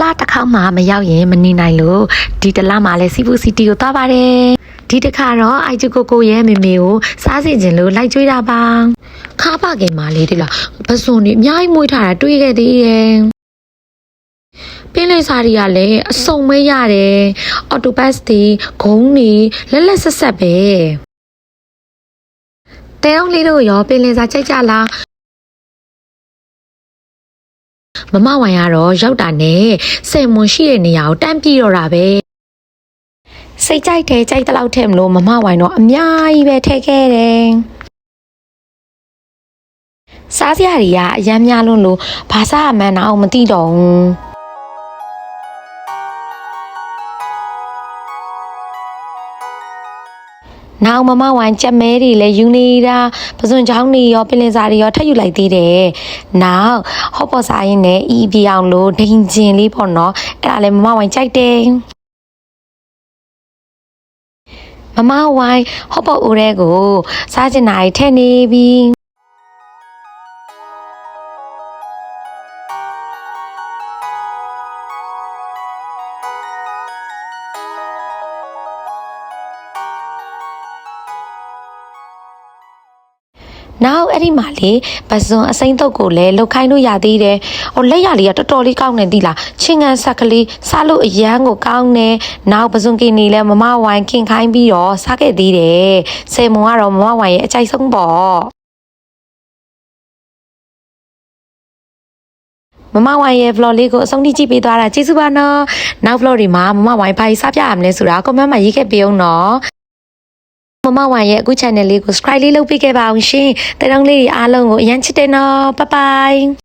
လားတစ်ခေါက်မှမရောက်ရင်မနေနိုင်လို့ဒီတစ်လားမှလည်းစီပူစီတီကိုသွားပါတယ်ဒီတစ်ခါတော့အိုက်ချူကိုကိုရဲ့မေမေကိုစားစီခြင်းလို့လိုက်ကြွေးတာပါခါပါခင်မလေးဒီလားပစွန်นี่အများကြီးမွေးထားတာတွေးခဲ့သေးတယ်ပင်းလေးစားတွေကလည်းအစုံမဲရတယ်အော်တိုဘတ်တွေဂုံးတွေလက်လက်ဆက်ဆက်ပဲတဲအောင်လေးတို့ရောပင်းလေးစားကြိုက်ကြလား မမဝိုင်ကတော့ရောက်တာနဲ့စင်မွန်ရှိတဲ့နေရာကိုတန်းပြေးတော့တာပဲစိတ်ကြိုက်တယ်ကြိုက်တဲ့လောက်ထည့်မလို့မမဝိုင်တော့အများကြီးပဲထည့်ခဲ့တယ်စားစရာတွေကအရမ်းများလွန်းလို့ဘာစားရမှန်းတော့မသိတော့ဘူး နောက်မမဝိုင်ကြက်မဲတွေလည်းယူနေတာပစွန်ချောင်းတွေရောပင်လင်စာတွေရောထပ်ယူလိုက်သေးတယ်။နောက်ဟော့ပေါ်စားရင်လည်းအီးပြအောင်လို့ဒိန်ကျင်လေးပေါ့နော်။အဲ့ဒါလည်းမမဝိုင်ကြိုက်တယ်။မမဝိုင်ဟော့ပေါ်ဦးရဲကိုစားချင်တာတွေထည့်နေပြီ။ နောက်အဲ့ဒီမှာလေပစွန်အစိမ့်တုပ်ကိုလည်းလုတ်ခိုင်းလို့ရသေးတယ်။ဟိုလက်ရလေးကတော်တော်လေးကောင်းနေသီလား။ချင်းငန်းဆက်ကလေးစားလို့အရန်ကိုကောင်းနေ။နောက်ပစွန်ကင်းနေလဲမမဝိုင်ခင်ခိုင်းပြီးတော့စားခဲ့သေးတယ်။ဆယ်မွန်ကတော့မမဝိုင်ရဲ့အကြိုက်ဆုံးပေါ့။မမဝိုင်ရဲ့ vlog လေးကိုအဆုံးထိကြည့်ပေးသွားတာကျေးဇူးပါနော်။နောက် vlog တွေမှာမမဝိုင်ဘာကြီးစားပြရမလဲဆိုတာ comment မှာရေးခဲ့ပေးအောင်နော်။ မမဝိုင်ရဲ့အခု channel လေးကို subscribe လေးလုပ်ပေးခဲ့ပါအောင်ရှင်။တဲ့တောင်းလေးတွေအားလုံးကိုအရင်ချစ်တယ်နော်။ bye bye